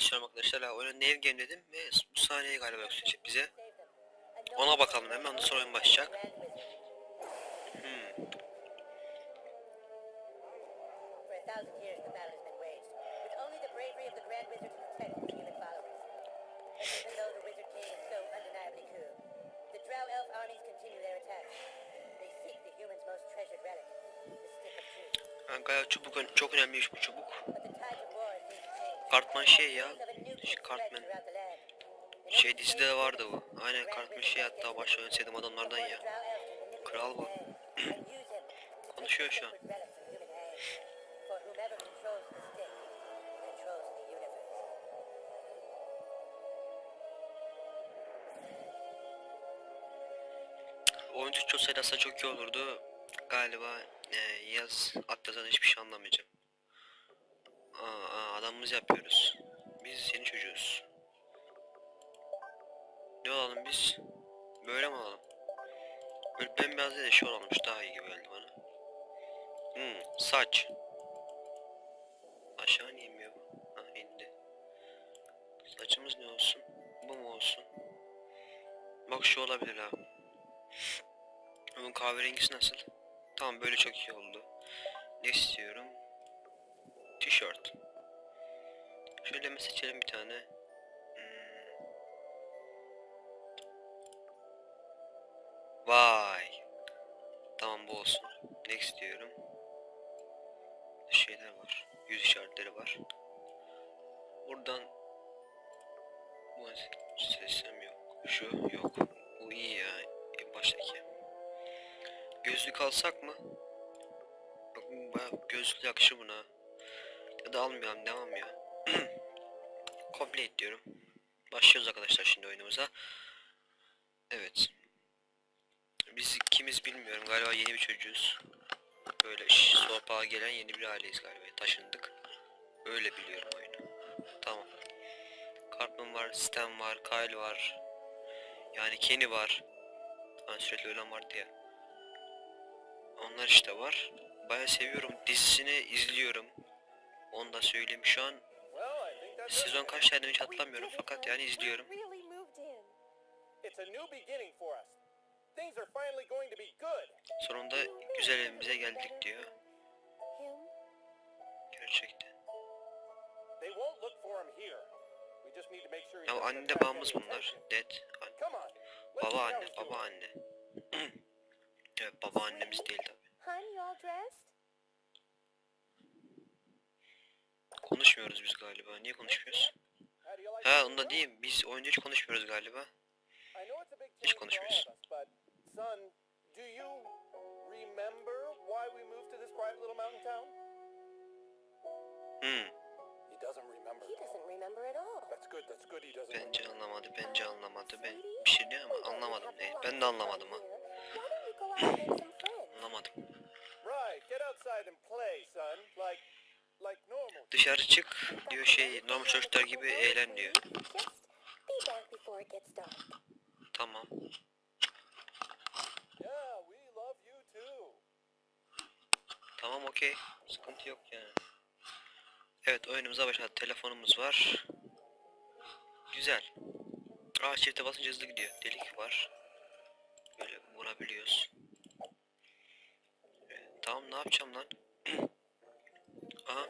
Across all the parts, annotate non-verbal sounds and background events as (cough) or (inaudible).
İstiyorum arkadaşlar. Oyuna Nev Game dedim ve bu sahneyi galiba gösterecek bize. Ona bakalım hemen ondan sonra oyun başlayacak. Hmm. Ha, galiba çubuk çok önemliymiş bu çubuk. But the tides of war Cartman şey ya. King Şey, dizide de vardı bu. Aynen Wizard şey hatta başta ön sevdiğim adamlardan ya. Kral bu. (clears throat) Konuşuyor şu an. sacred relics from human hands. For whomever controls the stick controls the universe. Oyun Türkçe olsaydı aslında çok iyi olurdu. Galiba e, yaz atlasan hiçbir şey anlamayacağım. Adamımız yapıyoruz. Biz yeni çocuğuz. Ne olalım biz? Böyle mi olalım? Böyle bembeyaz değil de şey şu daha iyi gibi geldi bana. Hmm, saç. Aşağı niye inmiyor bu? Ha indi. Saçımız ne olsun? Bu mu olsun? Bak şu olabilir ha. Bunun kahverengisi nasıl? Tamam böyle çok iyi oldu. Ne istiyorum? Tişört. Şöyle mi seçelim bir tane? Hmm. Vay. Tamam bu olsun. Ne istiyorum? Şeyler var. Yüz işaretleri var. Buradan bu seçsem yok. Şu yok. Bu iyi ya. En baştaki. Gözlük alsak mı? Bak bayağı gözlük yakışır buna. Ya da almayalım devam ya. (clears throat) Complete diyorum. Başlıyoruz arkadaşlar şimdi oyunumuza. Evet. Biz ikimiz bilmiyorum galiba yeni bir çocuğuz. Böyle sopağa gelen yeni bir aileyiz galiba. Taşındık. Öyle biliyorum oyunu. Tamam. Cartman var, Stan var, Kyle var. Yani Kenny var. Hani sürekli ölen vardı ya. Onlar işte var. Baya seviyorum. Dizisini izliyorum. Onu da söyleyeyim. Şu an sezon kaç tane hiç hatırlamıyorum fakat yani izliyorum. Sonunda güzel evimize geldik diyor. Gerçekten. Ya anne de babamız bunlar. Dad. An- baba anne. Baba anne. (clears throat) evet baba annemiz değil tabi. Hun, you all dressed? Konuşmuyoruz biz galiba. Niye konuşmuyoruz? Ha onda değil. Biz oyunda hiç konuşmuyoruz galiba. Hiç konuşmuyoruz. of us, but son, do you remember why we moved to this quiet little mountain town? Hmm. He doesn't remember. He doesn't remember at all. That's good. That's good. He doesn't. Bence anlamadı. Bence anlamadı. Ben bir şey diyor ama anlamadım. Ne? Ben de anlamadım ha. Anlamadım. Right. Get outside and play, son. Like. Dışarı çık diyor şey normal çocuklar gibi eğlen diyor. Tamam. Tamam okey. Sıkıntı yok yani. Evet oyunumuza başladık. Telefonumuz var. Güzel. Aa çifte basınca hızlı gidiyor. Delik var. Böyle vurabiliyoruz. Evet, tamam ne yapacağım lan? (clears throat) Aha.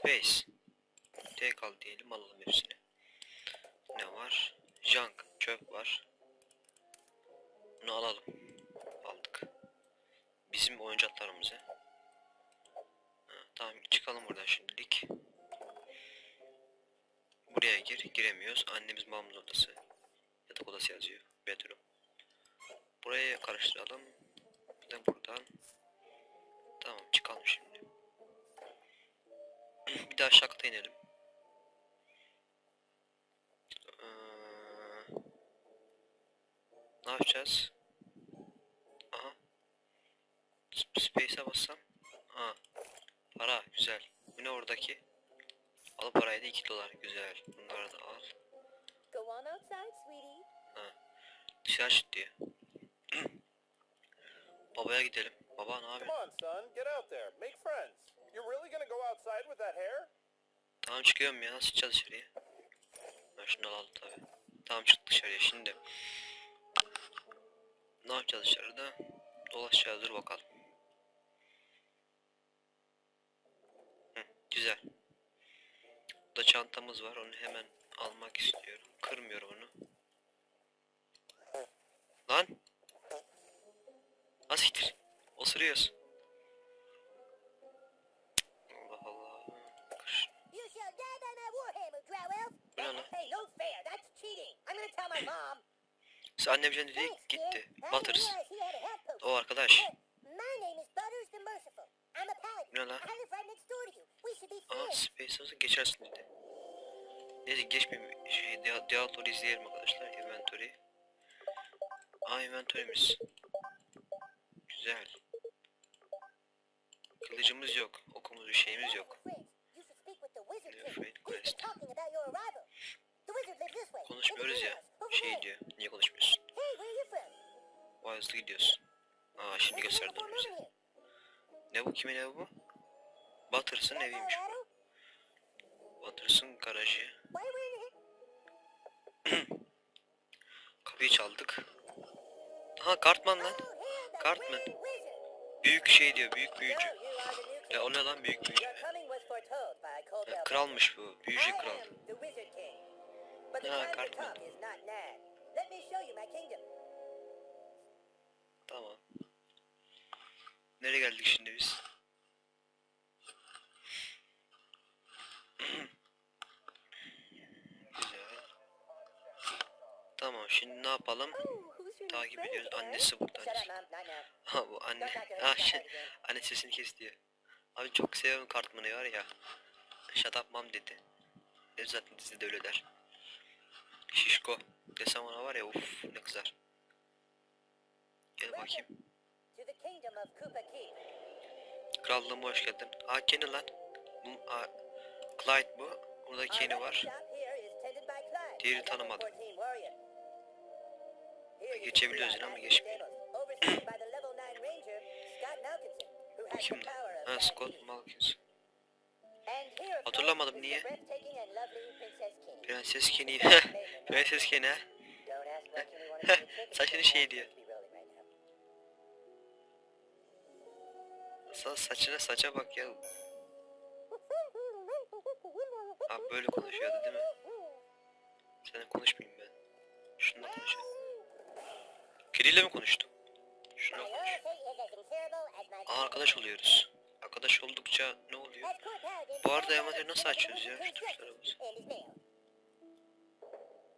Space. Tek al diyelim alalım hepsini. Ne var? Junk. Çöp var. Bunu alalım. Aldık. Bizim oyuncaklarımızı. Tamam çıkalım buradan şimdilik. Buraya gir. Giremiyoruz. Annemiz babamız odası. Yatak odası yazıyor. Bedroom. Buraya karıştıralım. Bir de buradan. Tamam çıkalım şimdi. Bir daha aşağı kata inelim. Ee, ne yapacağız? Aha. Sp- Space'e bassam. Ha. Para güzel. Bu ne oradaki? Al parayı da 2 dolar güzel. Bunları da al. Go on outside, sweetie. Dışarı çık diyor. (clears throat) Babaya gidelim. Baba ne Come yapıyorsun? on, son. Get out there. Make friends. You're really gonna go Tamam çıkıyorum ya. Nasıl çıkacağız dışarıya? Ben şunu alalım tabi. Tamam çık dışarıya şimdi. Ne yapacağız dışarıda? Dolaşacağız dur bakalım. Hı, güzel. Burada çantamız var. Onu hemen almak istiyorum. Kırmıyorum onu. Lan! Right next door to you. We should be Aa friends. Space House'u geçersin dedi. Neyse geçmeyeyim. Şey, Dia- Dialto'yu izleyelim arkadaşlar. Inventory. Aa inventory'miz. Güzel. Kılıcımız yok. Okumuz bir şeyimiz yok. Been Quest. Konuşmuyoruz ya. Şey diyor. Niye konuşmuyorsun? Vay hızlı gidiyorsun. Aa şimdi gösterdim bize. Ne bu? Kimin evi bu? Butters'ın eviymiş bu. Butters'ın garajı. (clears throat) Kapıyı çaldık. Ha Cartman lan. Oh, Cartman. Wizard. Büyük şey diyor. Büyük büyücü. Ya o ne lan büyük büyücü? Ya, kralmış bu. Büyücü kral. But the Ah, time to talk is not now. Let me show you my kingdom. Tamam. Nereye geldik şimdi biz? Güzel. (clears throat) Tamam şimdi ne yapalım? Oh, Takip ediyoruz. eh? Annesi burada. (laughs) Ha bu anne. Ha She's (laughs) şey. Anne sesini kes diyor. Abi çok seviyorum Cartman'ı var ya. Shut up mom dedi. Ne zaten dizide öyle der. Şişko. Desem ona var ya uf ne kızar. Gel bakayım. Krallığıma hoş geldin. Aa Kenny lan. Aa, Clyde bu. Burada Kenny var. Diğeri tanımadım. 14 warrior. Here you can Geçebiliyoruz ama geçmiyor. 9 ranger, Scott Malkinson, Hatırlamadım, niye? Prenses Kenny. Prenses Kenny ha. Saçını şey diyor. Sa saçına saça bak ya. Abi böyle konuşuyordu değil mi? Seninle konuşmayayım ben. Şununla konuşayım. Kediyle mi konuştum? Şununla konuş. Aa, arkadaş oluyoruz. Arkadaş oldukça ne oluyor? Bu arada envanteri nasıl açıyoruz ya? Şu tuşlara bas.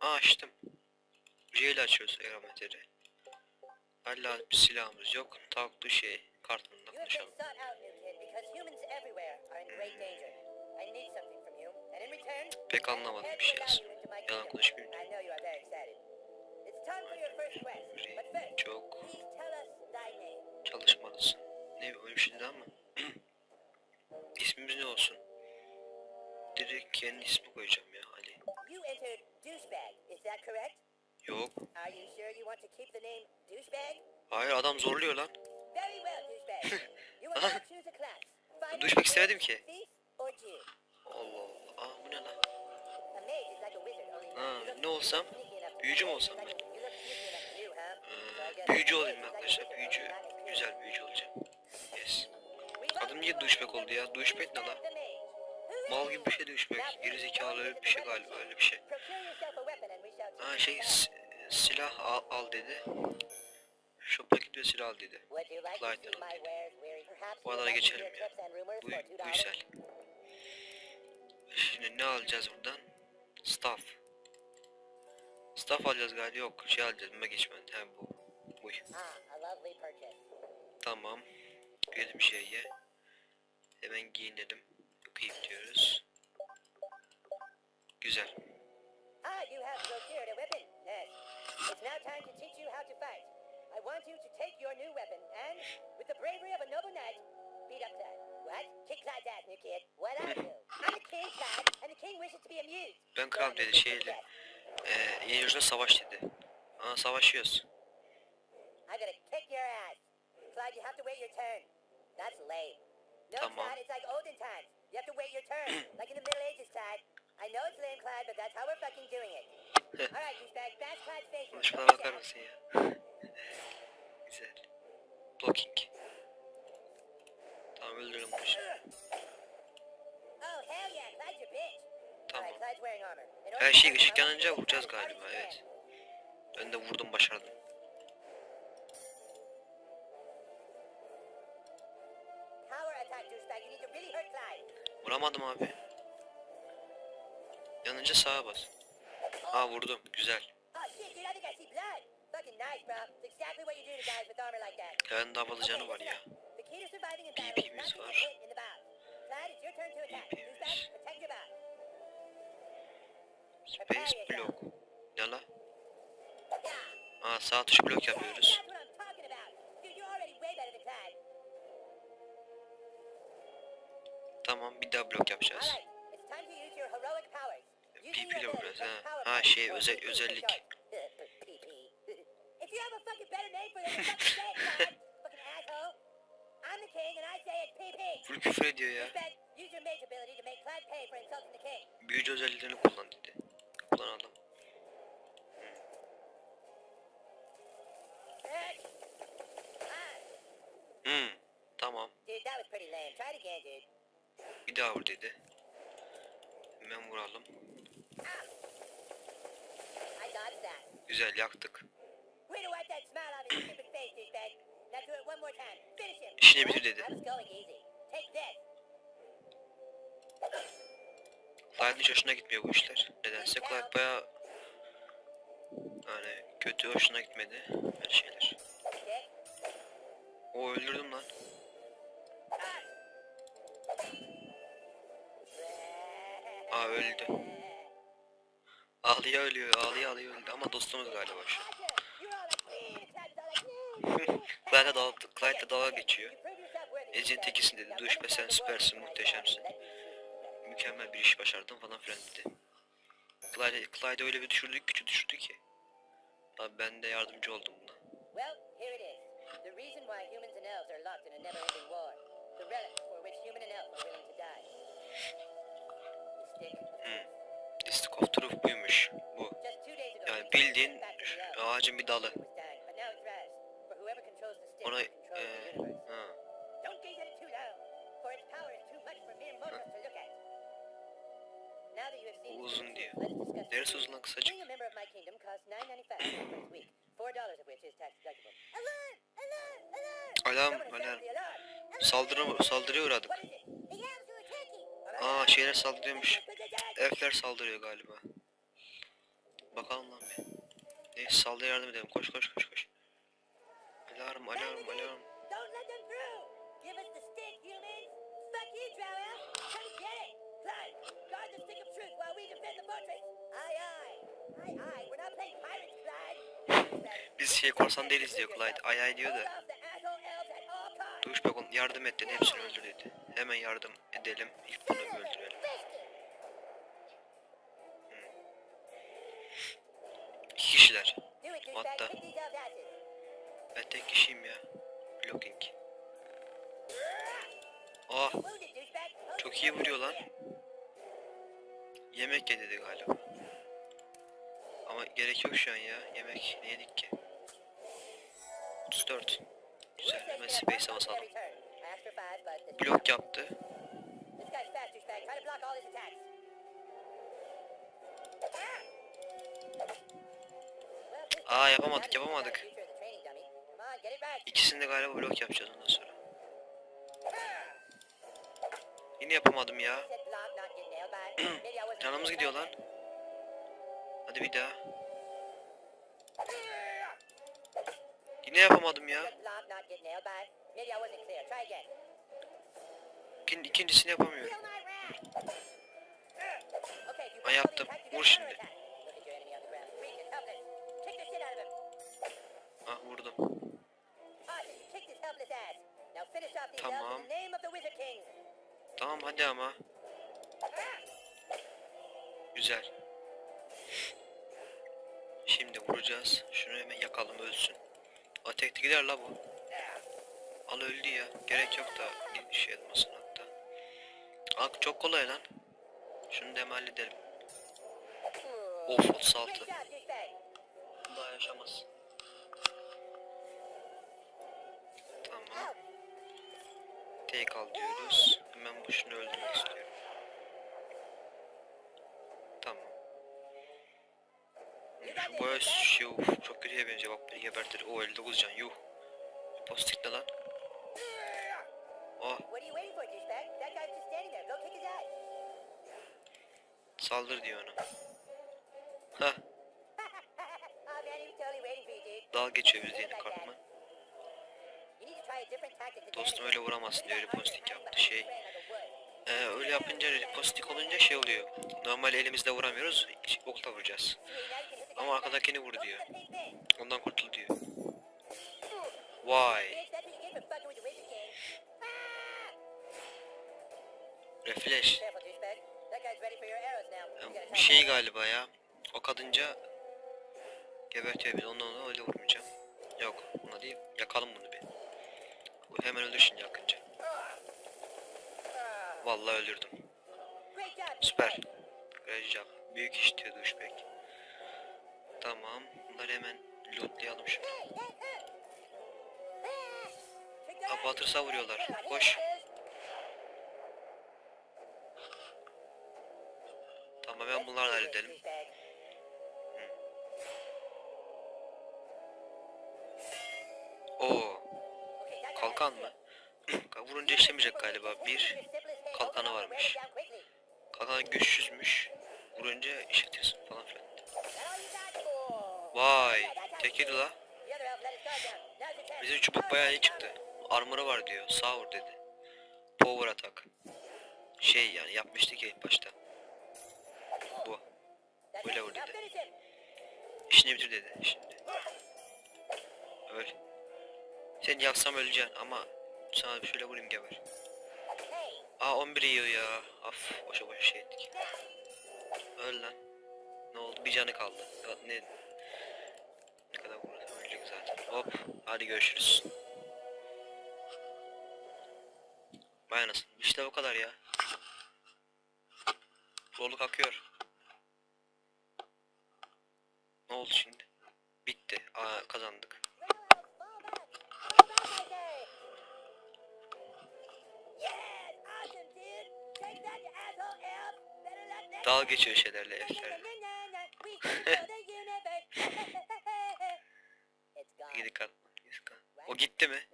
Aa açtım. J ile açıyoruz envanteri. Hala bir silahımız yok. Tavuklu şey. Been konuşalım. return, Pek anlamadım bir şey aslında. Yalan konuşmayayım. Kendi ismi koyacağım ya Ali. You entered douchebag, is that correct? Yok. Are you sure you want to keep the name douchebag? Hayır adam zorluyor lan. Very well, douchebag. You will now choose a class. Douchebag istemedim ki. thief, or Jew. Allah Allah. Aa bu ne lan? Ha, ne olsam? Büyücü mü olsam ben? Ee, büyücü olayım arkadaşlar. Büyücü. Güzel büyücü olacağım. Yes. Adım niye douchebag oldu ya? Douchebag ne lan? Mal gibi bir şey douchebag. Geri zekalı öyle bir şey galiba öyle bir şey. Ha şey silah al, al dedi. Shop'a git silah al dedi. Clyde'den al dedi. Bu adaya geçelim ya. Bu, bu güzel. Şimdi ne alacağız buradan? Staff. Staff alacağız galiba. Yok şey alacağız. Magician. He bu. Bu. Tamam. Girelim şeye. Hemen giyinelim. Yıkayıp diyoruz. Güzel. Ah, you have procured a weapon. Yes. It's now time to teach you how to fight. I want you to take your new weapon and, with the bravery of a noble knight, beat up Clyde. What? Kick Clyde's ass, new kid. What are you? I'm the king, Clyde, and the king wishes to be amused. Ben kral dedi şeyle. Eee yeni yüzde savaş dedi. Aa savaşıyoruz. I'm gonna kick your ass. Clyde, you have to wait your turn. That's lame. No, Tamam. Clyde, it's like olden times. You have to wait your turn, like in the Middle Ages, Clyde. Clyde, but that's how we're fucking doing it. All right, douchebag, bash Clyde's face. Don't bakar mısın ya? Güzel. Blocking. Tamam öldürelim bunu şimdi. Oh, hell yeah, Clyde's your bitch. Tamam. Her şey ışık I yanınca vuracağız galiba evet. Ben de vurdum başardım. Vuramadım abi. Yanınca sağa bas. Aa vurdum. Güzel. Kayanın da havalı canı var ya. is BP'miz var. attack. BP'miz. Space block. Ne la? Aa sağ tuş blok yapıyoruz. Tamam bir daha blok yapacağız. PP ile vuracağız, ha. Ha, şey, özel- özellik. (laughs) (laughs) Full küfür ediyor ya. Büyücü özelliklerini kullan dedi. Kullanalım. Hmm. Tamam. dude, that was pretty lame. Try it again, dude. Bir daha vur dedi. Hemen vuralım. Güzel yaktık. İşini bitir dedi. Clyde'ın hoşuna gitmiyor bu işler. Nedense Clyde baya yani kötü hoşuna gitmedi her şeyler. O öldürdüm lan. Aa öldü. Ağlıya ölüyor, ağlıya ağlıya öldü ama dostumuz galiba şu. an. (laughs) Clyde'e dalga, Clyde'e dalga geçiyor. Ezin tekisin dedi. Be sen süpersin, muhteşemsin. Mükemmel bir iş başardın falan filan dedi. Clyde, Clyde öyle bir düşürdük, gücü düşürdü ki. Abi ben de yardımcı oldum buna. The reason why humans and elves are locked in a never-ending war. The relics for which human and elf are willing to. Hmm. Stick of Truth buymuş bu. Yani bildiğin elves. ağacın bir dalı. Ona universe. ha. Bu uzun diyor. Neresi uzun lan kısacık? (clears throat) Alarm, alarm. Saldırı, saldırıya uğradık. Aa şeyler saldırıyormuş. Elfler saldırıyor galiba. Bakalım lan bir. Neyse saldırıya yardım edelim. Koş koş koş koş. Alarm alarm alarm. Biz şey korsan değiliz diyor Clyde. Ay ay diyor da. costs. Douchebag'ın yardım et dedi. Hepsini öldür dedi. Hemen yardım edelim. İlk bunu What. Ben tek kişiyim ya. Blocking. Hold Çok iyi vuruyor lan. yemek ye dedi galiba. Ama gerek yok şu an ya. Yemek ne yedik ki? 34. Güzel hemen space'e basalım. Every turn. Get it right. İkisini de galiba blok yapacağız ondan sonra. Yine yapamadım ya. (clears throat) Canımız gidiyor lan. Hadi bir daha. Yine yapamadım ya. İkin, ikincisini yapamıyorum. Ha, yaptım. Vur şimdi. These elves Tamam. Tamam hadi ama. Güzel. Şimdi vuracağız. Şunu hemen yakalım ölsün. Atekti gider la bu. Al öldü ya. Gerek yok da bir şey etmesin hatta. Ak çok kolay lan. Şunu da hemen halledelim. Of 36. Great job, douchebag. Daha yaşamaz. Take al diyoruz. Hemen bu şunu öldürmek istiyorum. Tamam. Şu boya şey uf, çok kötüye benziyor. Bak beni gebertir. O 59 can yuh. Postik ne lan? Oh saldır diyor ona. Hah (laughs) dude. dal geçiyor biz yeni kalkma. You need to try a different tactic to Dostum öyle vuramazsın diyor him. postik yaptı şey. Ee, öyle yapınca pozitif olunca şey oluyor. Normal elimizde vuramıyoruz. Okla vuracağız. Ama arkadakini vur diyor. Ondan kurtul diyor. Vay. Gotta Bir şey galiba ya. O kadınca gebertiyor beni. Ondan öyle vurmayacağım. Yok. Ona değil. Yakalım bunu bir. Hemen öldür şimdi yakınca. Vallahi öldürdüm. Süper. job. Büyük iş diyor douchebag. Tamam. Bunları hemen lootlayalım şimdi. Ha, batırsa vuruyorlar. Koş. Tamam ben bunlarla halledelim. İşlemeyecek galiba. Bir kalkanı varmış. Kalkan güçsüzmüş. Vurunca işletirsin falan filan. Vay. Tekedi la. Bizim çubuk bayağı iyi çıktı. Armor'ı var diyor. Sağ vur dedi. Power attack. Şey yani yapmıştı ki ilk başta. Bu. Böyle vur dedi. İşini bitir dedi şimdi. Öl. Seni yaksam öleceksin ama sana bir şöyle vurayım geber. Aa 11 yiyor ya. Af boşa boşa şey ettik. Öl lan. Ne oldu? Bir canı kaldı. Ya Ne, ne kadar vurursam ölecek zaten. Hop. Hadi görüşürüz. Vay anasını. İşte bu kadar ya. Zorluk akıyor. Ne oldu şimdi? Bitti. Aa kazandık. Dalga geçiyor şeylerle F'lerle. (laughs) (laughs) Gidi kalk. gidi kalk. O gitti mi?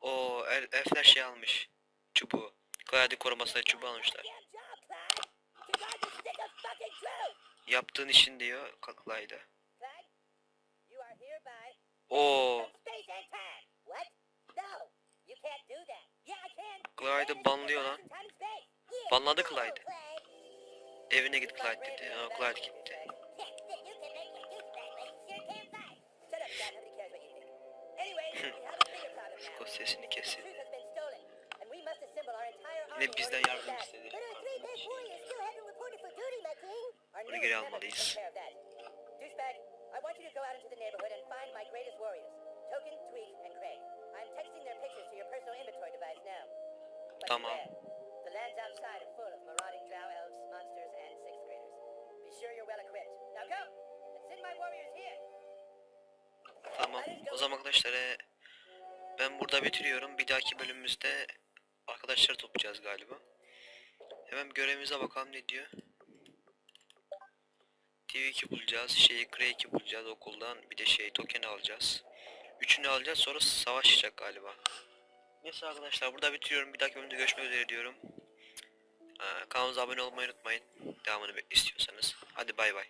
O el- elfler şey almış. Çubuğu. Hadi korumasına çubuğu almışlar. Yaptığın işin diyor Clyde'a. Oo. Clyde'ı banlıyor lan. Banladı Clyde. Evine git Clyde dedi. Aa, Clyde gitti. (laughs) Scott sesini kesin. Yine bizden yardım istedi. Bunu geri almalıyız. Douchebag, I want you to go out into the neighborhood and find my greatest warriors, Token, Tweak, and Craig. I'm texting their pictures to your personal inventory device now. But Tamam. beware, the lands outside are full of marauding drow elves, sure you're well equipped. Now go and send my warriors here. Tamam. O zaman arkadaşlar e, ben burada bitiriyorum. Bir dahaki bölümümüzde arkadaşları toplayacağız galiba. Hemen görevimize bakalım ne diyor. TV2 bulacağız. Şeyi Craig'i bulacağız okuldan. Bir de şey token alacağız. Üçünü alacağız sonra savaşacak galiba. Neyse arkadaşlar burada bitiriyorum. Bir dahaki bölümde görüşmek üzere diyorum. Ee, kanalımıza abone olmayı unutmayın. Devamını istiyorsanız. Hadi bay bay.